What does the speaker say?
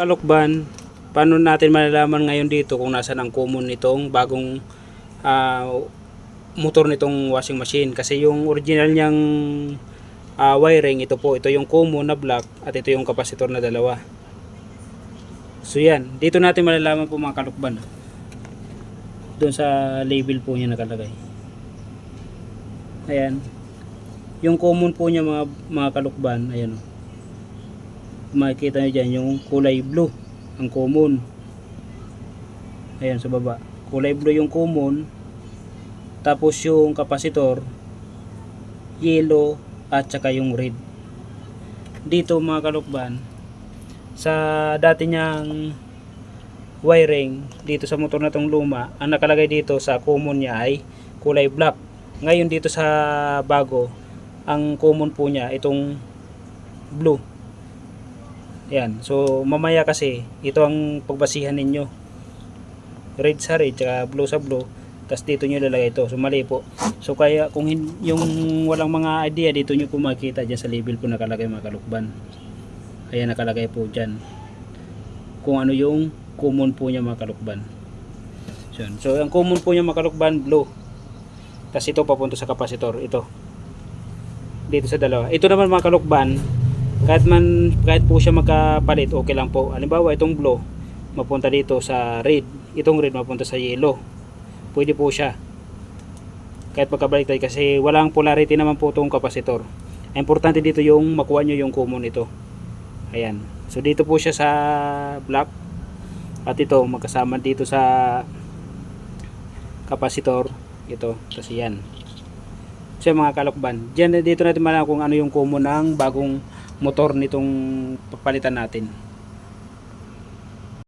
Kalukban, paano natin malalaman ngayon dito kung nasan ang common nitong bagong ah, motor nitong washing machine? Kasi yung original niyang ah, wiring ito po ito yung common na black at ito yung kapasitor na dalawa. So yan. Dito natin malalaman po mga kalukban doon sa label po niya nakalagay. Ayan. Yung common po niya mga, mga kalukban ayan o makikita nyo dyan yung kulay blue ang common. Ayan sa baba. Kulay blue yung common. Tapos yung kapasitor yellow at saka yung red. Dito mga kalukban sa dati niyang wiring dito sa motor na tong luma ang nakalagay dito sa common niya ay kulay black. Ngayon dito sa bago ang common po niya itong blue yan. So, mamaya kasi, ito ang pagbasihan ninyo. Red sa red, tsaka blue sa blue. Tapos dito nyo lalagay ito. So, mali po. So, kaya kung yung walang mga idea, dito nyo po makita dyan sa label po nakalagay mga kalukban. Ayan, nakalagay po dyan. Kung ano yung common po niya mga kalukban. So, so ang common po niya mga kalukban, blue. Tapos ito papunta sa kapasitor. Ito. Dito sa dalawa. Ito naman mga kalukban, kahit man kahit po siya magkapalit okay lang po. Halimbawa itong blue mapunta dito sa red. Itong red mapunta sa yellow. Pwede po siya. Kahit magkabaliktad kasi walang polarity naman po itong kapasitor. Importante dito yung makuha nyo yung common ito ayan. So dito po siya sa black. At ito magkasama dito sa kapasitor. Ito kasi yan. So mga kalokban. Dyan dito natin malaman kung ano yung common ng bagong motor nitong papalitan natin